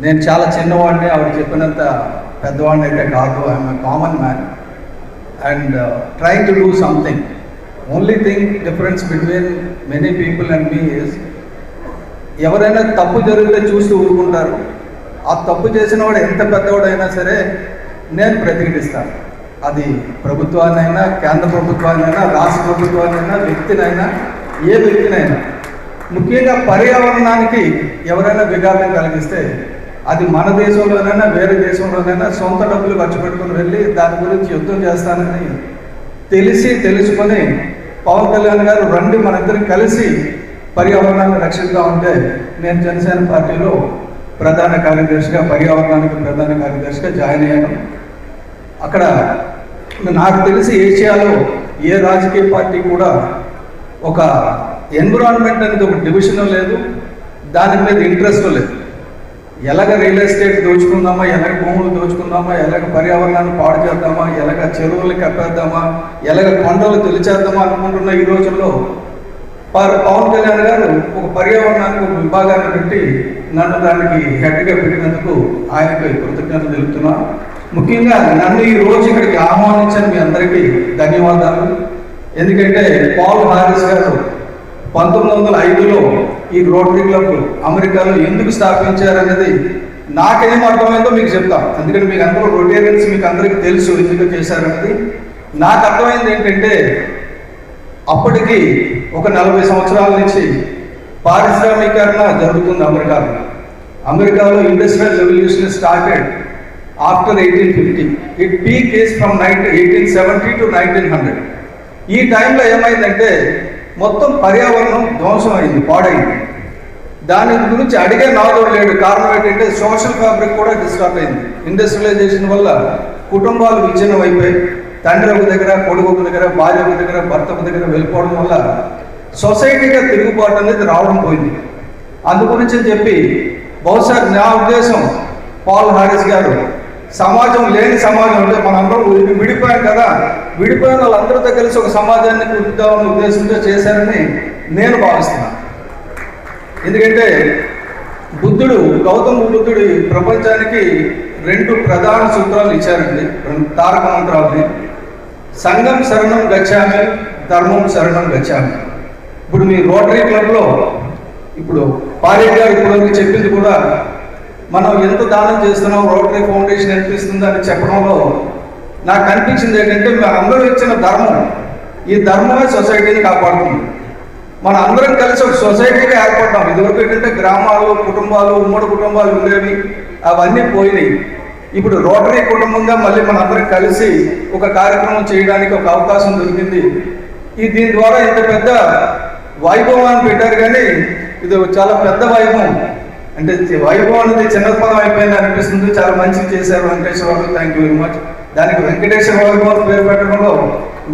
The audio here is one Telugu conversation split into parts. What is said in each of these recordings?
నేను చాలా చిన్నవాడిని ఆవిడ చెప్పినంత పెద్దవాడిని అయితే కాదు. I'm common man and trying to do something only thing difference between many people and me is ఎవరైనా తప్పు జరిగితే చూసి ఊరుకుంటారు. ఆ తప్పు చేసిన వాడు ఎంత పెద్దవాడైనా సరే నేను ప్రతిఘటిస్తాను. అది ప్రభుత్వాన్నైనా కేంద్ర ప్రభుత్వాన్నైనా రాష్ట్ర ప్రభుత్వాన్నైనా వ్యక్తినైనా ఏ వ్యక్తినైనా. ముఖ్యంగా పర్యావరణానికి ఎవరైనా విఘాతం కలిగిస్తే అది మన దేశంలోనైనా వేరే దేశంలోనైనా సొంత డబ్బులు ఖర్చు పెట్టుకుని వెళ్ళి దాని గురించి యుద్ధం చేస్తానని తెలిసి తెలుసుకొని పవన్ కళ్యాణ్ గారు రండి మనిద్దరం కలిసి పర్యావరణాన్ని రక్షిద్దాం ఉంటే నేను జనసేన పార్టీలో ప్రధాన కార్యదర్శిగా పర్యావరణానికి ప్రధాన కార్యదర్శిగా జాయిన్ అయ్యాను. అక్కడ నాకు తెలిసి ఏషియాలో ఏ రాజకీయ పార్టీ కూడా ఒక ఎన్విరాన్మెంట్ అనేది ఒక డివిజన్ లేదు. దాని మీద ఇంట్రెస్ట్ లేదు. ఎలాగ రియల్ ఎస్టేట్ దోచుకుందామా ఎలాగ భూములు దోచుకుందామా ఎలాగ పర్యావరణాన్ని పాడు చేద్దామా ఎలాగ చెరువులు కప్పేద్దామా ఎలాగ కొండలు తొలిచేద్దామా అనుకుంటున్న ఈ రోజుల్లో వారు పవన్ కళ్యాణ్ గారు ఒక పర్యావరణానికి ఒక విభాగాన్ని పెట్టి నన్ను దానికి హెడ్గా పెట్టినందుకు ఆయనకు కృతజ్ఞత తెలుపుతున్నా. ముఖ్యంగా నన్ను ఈ రోజు ఇక్కడికి ఆహ్వానించిన మీ అందరికీ ధన్యవాదాలు. ఎందుకంటే పాల్ హారిస్ గారు పంతొమ్మిది వందల ఐదులో ఈ రోటరీ క్లబ్ అమెరికాలో ఎందుకు స్థాపించారనేది నాకేం అర్థమైందో మీకు చెప్తాం. ఎందుకంటే మీకు అందరూ రొటేరియన్స్ మీకు అందరికీ తెలుసు ఎందుకు చేశారనేది. నాకు అర్థమైంది ఏంటంటే అప్పటికి ఒక నలభై సంవత్సరాల నుంచి పారిశ్రామికరణ జరుగుతుంది అమెరికాలో. అమెరికాలో industrial revolution started after eighteen fifty. It peak is from nineteen eighteen seventy to nineteen hundred ఈ టైంలో ఏమైందంటే మొత్తం పర్యావరణం ధ్వంసం అయింది పాడైంది. దాని గురించి అడిగే నాదుడు లేడు. కారణం ఏంటంటే సోషల్ ఫ్యాబ్రిక్ కూడా డిస్టర్బ్ అయింది. ఇండస్ట్రియలైజేషన్ వల్ల కుటుంబాలు విచ్ఛిన్నం అయిపోయి తండ్రి ఒక దగ్గర కొడుకు ఒక దగ్గర భార్య ఒక దగ్గర భర్త ఒక దగ్గర వెళ్ళిపోవడం వల్ల సొసైటీగా తిరుగుబాటు అనేది రావడం పోయింది. అందు గురించి అని చెప్పి బహుశా నా ఉద్దేశం పాల్ హారిస్ గారు సమాజం లేని సమాజం అంటే మనందరం విడిపోయాం కదా. విడిపోయిన వాళ్ళందరితో కలిసి ఒక సమాజాన్ని కుదుద్దామన్న ఉద్దేశంతో చేశారని నేను భావిస్తున్నాను ఎందుకంటే బుద్ధుడు గౌతమ బుద్ధుడి ప్రపంచానికి రెండు ప్రధాన సూత్రాలు ఇచ్చారండి. రెండు తారక మంత్రాలని. సంఘం శరణం గచ్చామి ధర్మం శరణం గచ్చామి. ఇప్పుడు మీ రోటరీ క్లబ్లో ఇప్పుడు పారేడ్ గారు ఇప్పుడు చెప్పింది కూడా మనం ఎంత దానం చేస్తున్నాం? రోటరీ ఫౌండేషన్ ఎంత అని చెప్పడంలో నాకు అనిపించింది ఏంటంటే మన అందరూ ఇచ్చిన ధర్మం ఈ ధర్మమే సొసైటీని కాపాడుతుంది. మన అందరం కలిసి ఒక సొసైటీగా ఏర్పడ్డాం. ఇదివరకు ఏంటంటే గ్రామాలు కుటుంబాలు ఉమ్మడి కుటుంబాలు ఉండేవి. అవన్నీ పోయినాయి. ఇప్పుడు రోటరీ కుటుంబంగా మళ్ళీ మన అందరం కలిసి ఒక కార్యక్రమం చేయడానికి ఒక అవకాశం దొరికింది. ఈ దీని ద్వారా ఇంత పెద్ద వైభవాన్ని పెట్టారు కానీ ఇది చాలా పెద్ద వైభవం. అంటే వైభవం అనేది చిన్న పదం అయిపోయింది అనిపిస్తుంది. చాలా మంచిగా చేశారు Venkateswara thank you very much దానికి వెంకటేశ్వర వైభవం పేరు పెట్టడంలో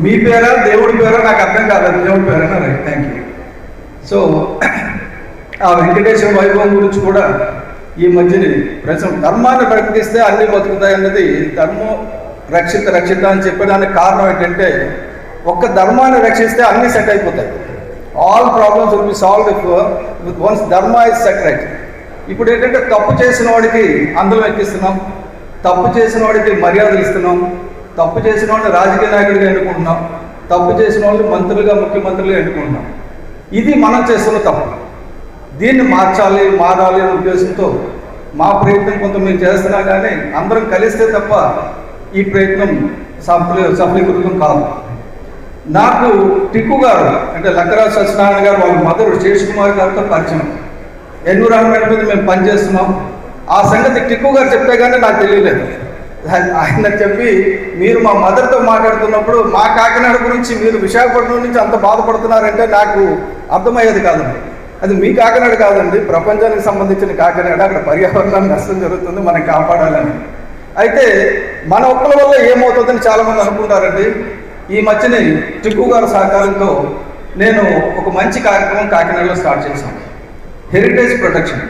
మీ పేరా దేవుడి పేరా నాకు అర్థం కాదు. దేవుడి పేరేనా? రైట్ థ్యాంక్ యూ సో ఆ వెంకటేశ్వర వైభవం గురించి కూడా ఈ మధ్యని ప్రస్తుతం ధర్మాన్ని ప్రకటిస్తే అన్ని బతుకుతాయి అన్నది ధర్మం రక్షిత రక్షిత అని చెప్పడానికి కారణం ఏంటంటే ఒక్క ధర్మాన్ని రక్షిస్తే అన్ని సెట్ అయిపోతాయి. All problems will be solve if with once dharma is set right ఇప్పుడు ఏంటంటే తప్పు చేసిన వాడికి అందరం ఎక్కిస్తున్నాం తప్పు చేసిన వాడికి మర్యాదలు ఇస్తున్నాం తప్పు చేసిన వాడిని రాజకీయ నాయకుడిగా ఎన్నుకుంటున్నాం తప్పు చేసిన వాళ్ళని మంత్రులుగా ముఖ్యమంత్రులుగా ఎన్నుకుంటున్నాం. ఇది మనం చేస్తున్న తప్పు. దీన్ని మార్చాలి మారాలి అనే ఉద్దేశంతో మా ప్రయత్నం కొంత మేము చేస్తున్నా కానీ అందరం కలిస్తే తప్ప ఈ ప్రయత్నం సఫలీ సఫలీకృతం కాదు. నాకు టిక్కు గారు అంటే లక్కరాజు సత్యనారాయణ గారు వాళ్ళ మదరు శేష్ కుమార్ గారితో పరిచయం. ఎన్విరాన్మెంట్ మీద మేము పనిచేస్తున్నాం ఆ సంగతి టిక్కు గారు చెప్తే కానీ నాకు తెలియలేదు. ఆయన- ఆయన చెప్పి మీరు మా మదర్తో మాట్లాడుతున్నప్పుడు మా కాకినాడ గురించి మీరు విశాఖపట్నం నుంచి అంత బాధపడుతున్నారంటే నాకు అర్థమయ్యేది కాదండి. అది మీ కాకినాడ కాదండి. ప్రపంచానికి సంబంధించిన కాకినాడ. అక్కడ పర్యావరణానికి నష్టం జరుగుతుంది. మనం కాపాడాలని. అయితే మన ఒక్కల వల్ల ఏమవుతుందని చాలామంది అనుకుంటారండి. ఈ మధ్యనే టిక్కు గారి సహకారంతో నేను ఒక మంచి కార్యక్రమం కాకినాడలో స్టార్ట్ చేశాను. Heritage protection.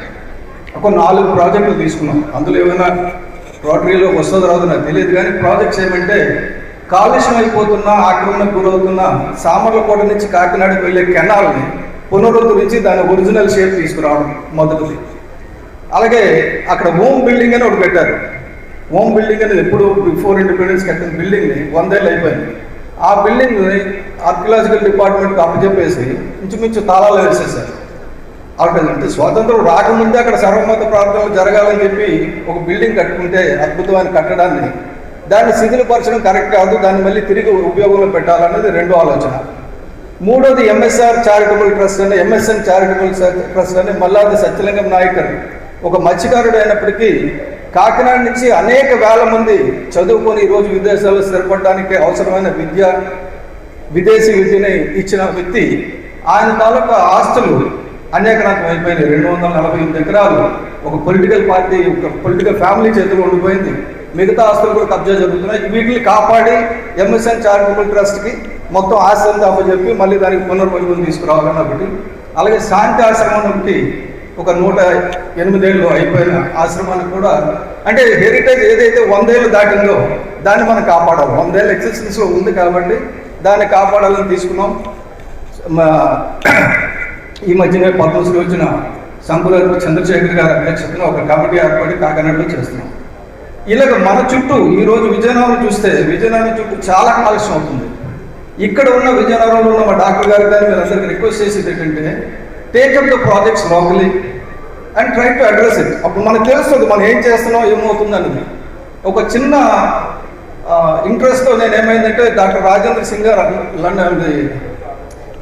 ఒక నాలుగు ప్రాజెక్టులు తీసుకున్నాం. అందులో ఏమైనా రోటరీలో వస్తుందో రాదు నాకు తెలియదు కానీ ప్రాజెక్ట్స్ ఏమంటే కాలుష్యం అయిపోతున్న ఆక్రమణకు గురవుతున్న సామర్లకోట నుంచి కాకినాడకు వెళ్ళే కెనాల్ని పునరుద్ధరించి దాని ఒరిజినల్ షేప్ తీసుకురావడం మొదటిది. అలాగే అక్కడ హోమ్ బిల్డింగ్ అని ఒకటి పెట్టారు హోమ్ బిల్డింగ్ అనేది ఎప్పుడు బిఫోర్ ఇండిపెండెన్స్ కట్టిన బిల్డింగ్ని వందేళ్ళు అయిపోయింది. ఆ బిల్డింగ్ని ఆర్కియలాజికల్ డిపార్ట్మెంట్కి అప్పచెప్పేసి ఇంచుమించు తాళాలు వేసేసారు అంటే స్వాతంత్రం రాకముందే అక్కడ సర్వమత ప్రార్థనలు జరగాలని చెప్పి ఒక బిల్డింగ్ కట్టుకుంటే అద్భుతమైన కట్టడాన్ని దాన్ని శిథిలపరచడం కరెక్ట్ కాదు దాన్ని మళ్ళీ తిరిగి ఉపయోగంలో పెట్టాలన్నది రెండో ఆలోచన. మూడోది ఎంఎస్ఆర్ చారిటబుల్ ట్రస్ట్ అని ఎంఎస్ఎన్ చారిటబుల్ ట్రస్ట్ అని మల్లాది సత్యలింగం నాయకర్. ఒక మత్స్యకారుడు అయినప్పటికీ కాకినాడ నుంచి అనేక వేల మంది చదువుకొని ఈరోజు విదేశాల్లో స్థిరపడడానికి అవసరమైన విద్య విదేశీ విద్యని ఇచ్చిన వ్యక్తి. ఆయన తాలూకా ఆస్తులు అనేక రకం అయిపోయినాయి రెండు వందల నలభై ఎనిమిది ఎకరాలు ఒక పొలిటికల్ పార్టీ ఒక పొలిటికల్ ఫ్యామిలీ చేతిలో ఉండిపోయింది. మిగతా ఆస్తులు కూడా కబ్జా జరుగుతున్నాయి. వీటిని కాపాడి ఎంఎస్ఎన్ చారిటబుల్ ట్రస్ట్కి మొత్తం ఆశ్రమం అప్పచెప్పి మళ్ళీ దానికి పునర్వైభవం తీసుకురావాలని ఒకటి అలాగే శాంతి ఆశ్రమానికి ఒక నూట ఎనిమిదేళ్ళు అయిపోయిన ఆశ్రమానికి కూడా అంటే హెరిటేజ్ ఏదైతే వందేళ్ళు దాటిందో దాన్ని మనం కాపాడాలి. వందేళ్ళ ఎక్సిస్టెన్స్లో ఉంది కాబట్టి దాన్ని కాపాడాలని తీసుకున్నాం. మా- ఈ మధ్యనే పద్మశ్రీ వచ్చిన సంకుల చంద్రశేఖర్ గారి అధ్యక్షతన ఒక కమిటీ ఏర్పడి కాకినాడలో చేస్తున్నాం. ఇలాగ మన చుట్టూ ఈరోజు విజయనగరం చూస్తే విజయనగరం చుట్టూ చాలా కాలుష్యం అవుతుంది. ఇక్కడ ఉన్న విజయనగరంలో ఉన్న మా డాక్టర్ గారి దాన్ని మీరు అందరికీ రిక్వెస్ట్ చేసేది ఏంటంటే take up the projects locally and try to address it అప్పుడు మనకు తెలుస్తుంది మనం ఏం చేస్తున్నాం ఏమవుతుంది అనేది ఒక చిన్న ఇంట్రెస్ట్తో నేను ఏమైందంటే డాక్టర్ రాజేంద్ర సింగ్ గారు లండన్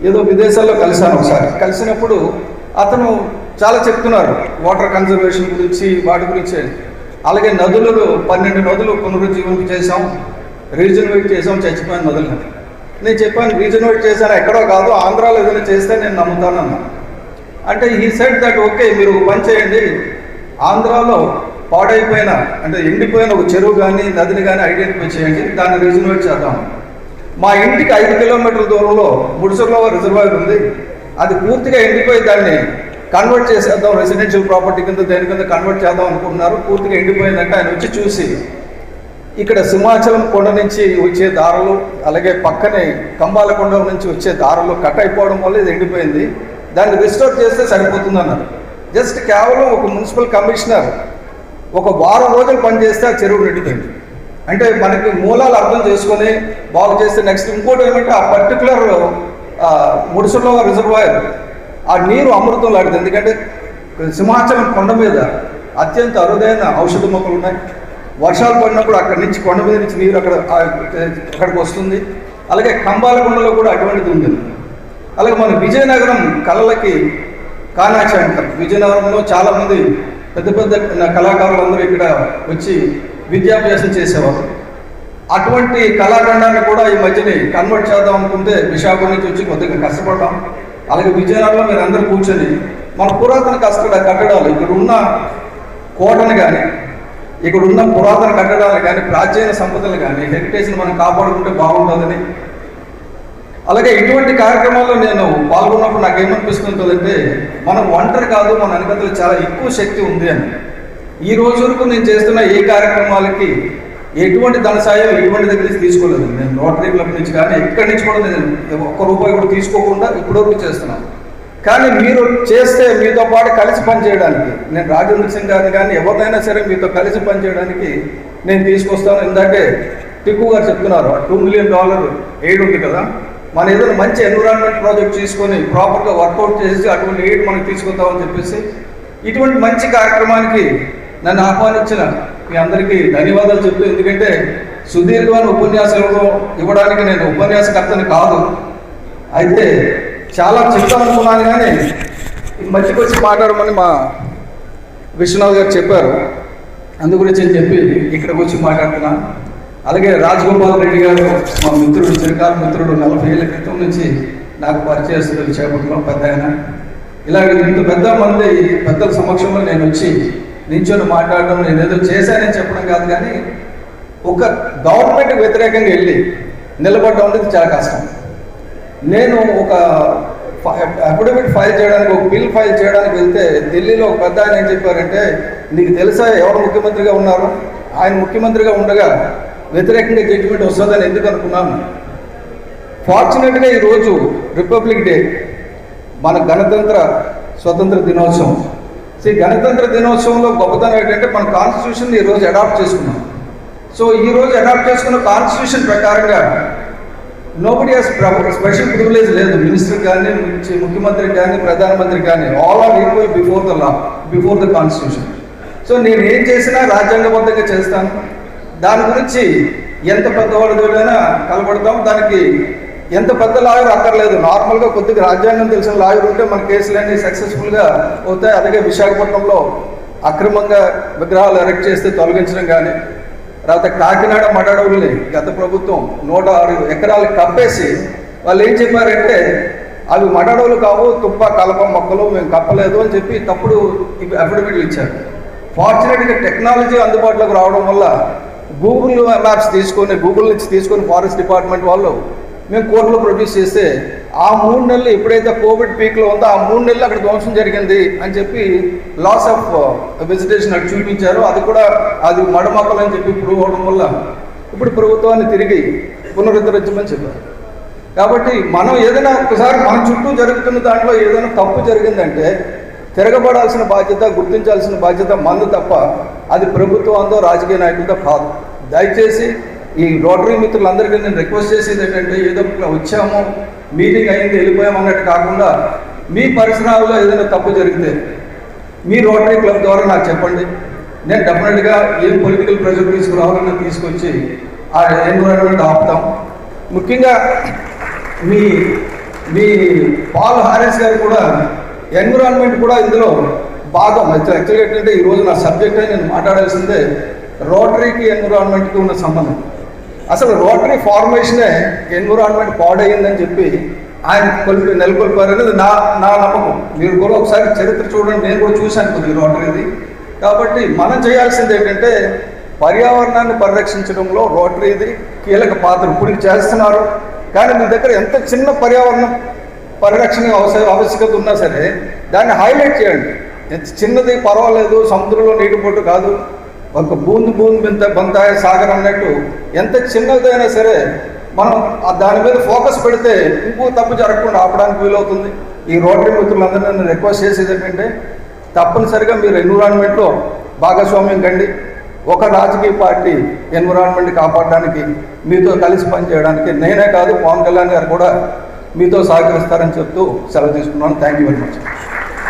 ఏదో విదేశాల్లో కలిశాను ఒకసారి. కలిసినప్పుడు అతను చాలా చెప్తున్నారు వాటర్ కన్జర్వేషన్ గురించి వాటి గురించి. అలాగే నదులలో పన్నెండు నదులు పునరుజ్జీవింప చేశాం రీజనరేట్ చేసాం చచ్చిపోయిన నదులను. నేను చెప్పాను రీజనరేట్ చేశాను ఎక్కడో కాదు ఆంధ్రాలో ఏదైనా చేస్తే నేను నమ్ముతానన్నాను అంటే ఈ సెట్ దట్ ఓకే మీరు పని చేయండి. ఆంధ్రాలో పాడైపోయిన అంటే ఎండిపోయిన ఒక చెరువు కానీ నదిని కానీ ఐడెంటిఫై చేయండి దాన్ని రీజనరేట్ చేద్దాం. మా ఇంటికి ఐదు కిలోమీటర్ల దూరంలో ముడుసులో రిజర్వాయర్ ఉంది. అది పూర్తిగా ఎండిపోయి దాన్ని కన్వర్ట్ చేసేద్దాం రెసిడెన్షియల్ ప్రాపర్టీ కింద దేని కింద కన్వర్ట్ చేద్దాం అనుకుంటున్నారు. పూర్తిగా ఎండిపోయిందంటే ఆయన వచ్చి చూసి ఇక్కడ సింహాచలం కొండ నుంచి వచ్చే దారులు అలాగే పక్కనే కంబాల కొండ నుంచి వచ్చే దారులు కట్ అయిపోవడం వల్ల ఇది ఎండిపోయింది. దాన్ని రిస్టోర్ చేస్తే సరిపోతుంది అన్నారు జస్ట్ కేవలం ఒక మున్సిపల్ కమిషనర్ ఒక వారం రోజులు పనిచేస్తే ఆ చెరువు నిండిపోయింది. అంటే మనకి మూలాలు అర్థం చేసుకొని బాగు చేస్తే నెక్స్ట్ ఇంకోటి ఏమంటే ఆ పర్టికులర్ ముడుసులో రిజర్వాయర్ ఆ నీరు అమృతం లాంటిది. ఎందుకంటే సింహాచలం కొండ మీద అత్యంత అరుదైన ఔషధ మొక్కలు ఉన్నాయి. వర్షాలు పడినప్పుడు అక్కడి నుంచి కొండ మీద నుంచి నీరు అక్కడ అక్కడికి వస్తుంది. అలాగే కంబాల కొండలో కూడా అటువంటిది ఉంది. అలాగే మన విజయనగరం కళలకి కానాచి అంటారు. విజయనగరంలో చాలామంది పెద్ద పెద్ద కళాకారులు అందరూ ఇక్కడ వచ్చి విద్యాభ్యాసం చేసేవారు. అటువంటి కళాఖండాన్ని కూడా ఈ మధ్యని కన్వర్ట్ చేద్దాం అనుకుంటే విశాఖ నుంచి వచ్చి కొద్దిగా కష్టపడ్డాం. అలాగే విజయనగరంలో మీరు అందరూ కూర్చొని మన పురాతన కష్ట కట్టడాలు ఇక్కడ ఉన్న కోటను కానీ ఇక్కడ ఉన్న పురాతన కట్టడాలు కానీ ప్రాచీన సంపదలు కానీ హెరిటేజ్ని మనం కాపాడుకుంటే బాగుంటుందని. అలాగే ఇటువంటి కార్యక్రమాల్లో నేను పాల్గొన్నప్పుడు నాకు ఏమనిపిస్తుంటుందంటే మనం ఒంటరి కాదు మన వెనకతలు చాలా ఎక్కువ శక్తి ఉంది అని. ఈ రోజు వరకు నేను చేస్తున్న ఏ కార్యక్రమాలకి ఎటువంటి ధన సాయం ఎటువంటి దగ్గర నుంచి తీసుకోలేదు. నేను రోటరీ క్లబ్ నుంచి కానీ ఎక్కడి నుంచి కూడా నేను ఒక్క రూపాయి కూడా తీసుకోకుండా ఇప్పటివరకు చేస్తున్నాను. కానీ మీరు చేస్తే మీతో పాటు కలిసి పనిచేయడానికి నేను రాజేంద్ర సింగ్ గారిని కానీ ఎవరినైనా సరే మీతో కలిసి పనిచేయడానికి నేను తీసుకొస్తాను. ఇందాకే టిక్కు గారు చెప్తున్నారు టూ మిలియన్ డాలర్ ఎయిడ్ ఉంది కదా మన ఏదైనా మంచి ఎన్విరాన్మెంట్ ప్రాజెక్ట్ తీసుకొని ప్రాపర్గా వర్కౌట్ చేసి అటువంటి ఎయిడ్ మనకి తీసుకొస్తామని చెప్పేసి ఇటువంటి మంచి కార్యక్రమానికి నన్ను ఆహ్వానించిన మీ అందరికీ ధన్యవాదాలు చెప్తూ ఎందుకంటే సుదీర్ఘమైన ఉపన్యాసాలు ఇవ్వడానికి నేను ఉపన్యాసకర్తని కాదు. అయితే చాలా చెప్తామనుకున్నాను కానీ మధ్యకి వచ్చి మాట్లాడమని మా విశ్వనాథ్ గారు చెప్పారు. అందు గురించి అని చెప్పి ఇక్కడికి వచ్చి మాట్లాడుతున్నాను అలాగే రాజగోపాల్ రెడ్డి గారు మా మిత్రుడు చిరకాల మిత్రుడు నలభై ఏళ్ళ క్రితం నుంచి నాకు పరిచయస్తులు చేపట్టడం పెద్ద ఆయన. ఇలాగ ఇంత పెద్ద మంది పెద్దల సమక్షంలో నేను వచ్చి నించొని మాట్లాడడం నేను ఏదో చేశానని చెప్పడం కాదు కానీ ఒక గవర్నమెంట్ వ్యతిరేకంగా వెళ్ళి నిలబడడం అనేది చాలా కష్టం. నేను ఒక అఫిడవిట్ ఫైల్ చేయడానికి ఒక బిల్ ఫైల్ చేయడానికి వెళ్తే ఢిల్లీలో ఒక పెద్ద ఆయన ఏం చెప్పారంటే నీకు తెలుసా ఎవరు ముఖ్యమంత్రిగా ఉన్నారు? ఆయన ముఖ్యమంత్రిగా ఉండగా వ్యతిరేకంగా జడ్జిమెంట్ వస్తుందని ఎందుకు అనుకున్నాను? ఫార్చునేట్గా ఈరోజు రిపబ్లిక్ డే మన గణతంత్ర స్వతంత్ర దినోత్సవం. సో గణతంత్ర దినోత్సవంలో గొప్పతనం ఏంటంటే మన కాన్స్టిట్యూషన్ ఈ రోజు అడాప్ట్ చేసుకున్నాం సో ఈ రోజు అడాప్ట్ చేసుకున్న కాన్స్టిట్యూషన్ ప్రకారంగా నోబడి హాస్ స్పెషల్ ప్రివిలేజ్ లేదు మినిస్టర్ కానీ ముఖ్యమంత్రి కానీ ప్రధానమంత్రి కానీ all are equal before the law before the constitution so నేను ఏం చేసినా రాజ్యాంగబద్ధంగా చేస్తాను దాని గురించి ఎంత పెద్దవాళ్ళతోనైనా కలబడతాం దానికి ఎంత పెద్ద లాయర్ అక్కర్లేదు. నార్మల్గా కొద్దిగా రాజ్యాంగం తెలిసిన లాయర్ ఉంటే మన కేసులన్నీ సక్సెస్ఫుల్గా అవుతాయి. అలాగే విశాఖపట్నంలో అక్రమంగా విగ్రహాలు ఎరెక్ట్ చేస్తే తొలగించడం కానీ తర్వాత కాకినాడ మడడవుల్ని గత ప్రభుత్వం నూట ఆరు ఎకరాలు కప్పేసి వాళ్ళు ఏం చెప్పారంటే అవి మడడవులు కావు తుప్ప కలప మొక్కలు మేము కప్పలేదు అని చెప్పి తప్పుడు ఇవి అఫిడవిట్లు ఇచ్చారు. ఫార్చునేట్గా టెక్నాలజీ అందుబాటులోకి రావడం వల్ల గూగుల్ మ్యాప్స్ తీసుకొని గూగుల్ నుంచి తీసుకొని ఫారెస్ట్ డిపార్ట్మెంట్ వాళ్ళు మేము కోర్టులో ప్రొడ్యూస్ చేస్తే ఆ మూడు నెలలు ఎప్పుడైతే కోవిడ్ పీక్లో ఉందో ఆ మూడు నెలలు అక్కడ ధ్వంసం జరిగింది అని చెప్పి లాస్ ఆఫ్ వెజిటేషన్ అటు చూపించారు. అది కూడా అది మడమక్కలు అని చెప్పి ప్రూవ్ అవడం వల్ల ఇప్పుడు ప్రభుత్వాన్ని తిరిగి పునరుద్ధరించమని చెప్పారు. కాబట్టి మనం ఏదైనా ఒకసారి మన చుట్టూ జరుగుతున్న దాంట్లో ఏదైనా తప్పు జరిగిందంటే తిరగబడాల్సిన బాధ్యత గుర్తించాల్సిన బాధ్యత మందు తప్ప అది ప్రభుత్వంతో రాజకీయ నాయకులతో కాదు. దయచేసి ఈ రోటరీ మిత్రులందరికీ నేను రిక్వెస్ట్ చేసేది ఏంటంటే ఏదో వచ్చాము మీటింగ్ అయింది వెళ్ళిపోయాము అన్నట్టు కాకుండా మీ పరిసరాల్లో ఏదైనా తప్పు జరిగితే మీ రోటరీ క్లబ్ ద్వారా నాకు చెప్పండి. నేను డెఫినెట్గా ఏం పొలిటికల్ ప్రెషర్ తీసుకురావాలని తీసుకొచ్చి ఆ ఎన్విరాన్మెంట్ ఆపుతాం. ముఖ్యంగా మీ మీ పాల్ హారెస్ గారు కూడా ఎన్విరాన్మెంట్ కూడా ఇందులో భాగం యాక్చువల్గా ఏంటంటే ఈరోజు నా సబ్జెక్ట్ నేను మాట్లాడాల్సిందే రోటరీకి ఎన్విరాన్మెంట్కి ఉన్న సంబంధం. అసలు రోటరీ ఫార్మేషనే ఎన్విరాన్మెంట్ పాడయ్యిందని చెప్పి ఆయన కొలిపి నెలకొల్పారనేది నా నా నమ్మకం. మీరు కూడా ఒకసారి చరిత్ర చూడండి నేను కూడా చూశాను కొద్ది రోటరీది. కాబట్టి మనం చేయాల్సింది ఏంటంటే పర్యావరణాన్ని పరిరక్షించడంలో రోటరీది కీలక పాత్ర ఇప్పుడు చేస్తున్నారు. కానీ మీ దగ్గర ఎంత చిన్న పర్యావరణం పరిరక్షణ అవసర ఆవశ్యకత ఉన్నా సరే దాన్ని హైలైట్ చేయండి. ఎంత చిన్నది పర్వాలేదు సముద్రంలో నీటి పొట్టు కాదు. ఒక బూంది బూంది బింత బంతాయ సాగర్ అన్నట్టు ఎంత చిన్నదైనా సరే మనం దాని మీద ఫోకస్ పెడితే ఇంకో తప్పు జరగకుండా ఆపడానికి వీలవుతుంది. ఈ రోటరీ మిత్రులందరినీ నేను రిక్వెస్ట్ చేసేది ఏంటంటే తప్పనిసరిగా మీరు ఎన్విరాన్మెంట్లో భాగస్వామ్యం కండి. ఒక రాజకీయ పార్టీ ఎన్విరాన్మెంట్ కాపాడడానికి మీతో కలిసి పనిచేయడానికి నేనే కాదు పవన్ కళ్యాణ్ గారు కూడా మీతో సహకరిస్తారని చెప్తూ సెలవు తీసుకున్నాను. Thank you very much